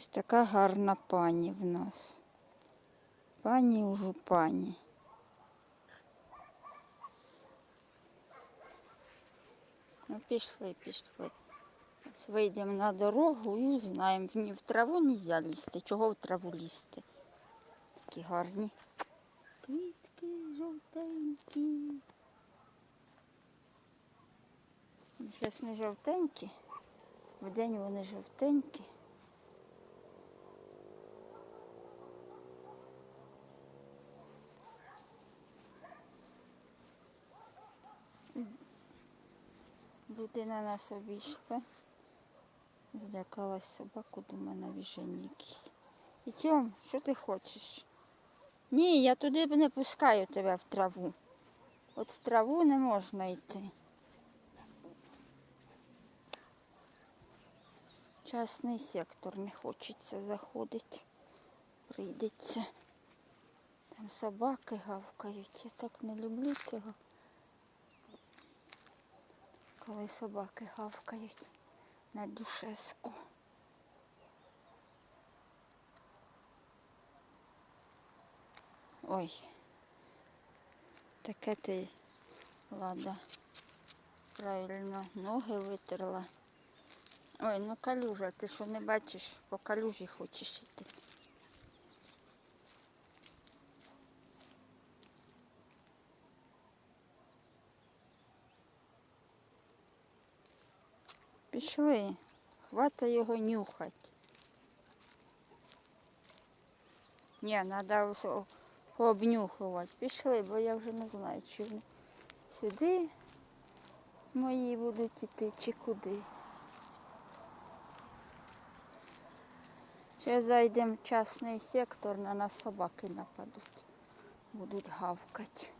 Ось така гарна пані в нас. Пані у жупані. Ну, пішли, пішли. Вийдемо на дорогу і узнаємо. Ні- в траву не можна лізти. Чого в траву лізти? Такі гарні. Квітки жовтенькі. Зараз не жовтенькі. Вдень вони жовтенькі. Люди на нас обійшли. Злякалась собаку, думаю, навіжені якісь. І що ти хочеш? Ні, я туди не пускаю тебе в траву. От в траву не можна йти. Частний сектор не хочеться заходити. Прийдеться. Там собаки гавкають. Я так не люблю цього. Коли собаки гавкають на душеску. Ой. Таке ти, Лада, правильно ноги витерла. Ой, ну калюжа, ти що не бачиш, по калюжі хочеш іти. Пішли, хвата його нюхать. Ні, треба пообнюхувати. Пішли, бо я вже не знаю, чи вони сюди мої будуть іти, чи куди. Ще зайдемо в частний сектор, на нас собаки нападуть. Будуть гавкати.